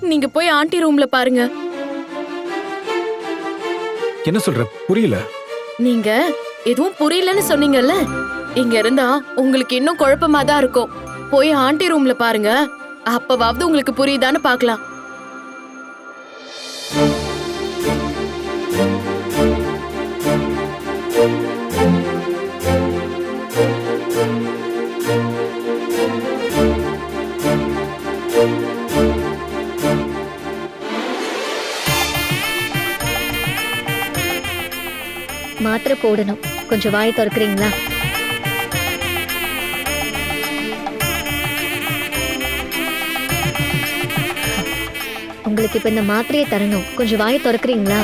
நீங்க போய் ஆண்டி ரூம்ல பாருங்க. என்ன சொல்ற? புரியல. நீங்க எதுவும் புரியலன்னு சொன்னீங்கல்ல? இங்க இருந்தா உங்களுக்கு இன்னும் குழப்பமா தான் இருக்கும். போய் ஆண்டி ரூம்ல பாருங்க. அப்பவாவது உங்களுக்கு புரியுதான்னு பார்க்கலாம் மாத்திரை போடணும். கொஞ்சம் வாய் திறக்கிறீங்களா? உங்களுக்கு இப்ப இந்த மாத்திரையை தரணும். கொஞ்சம் வாய் திறக்கிறீங்களா?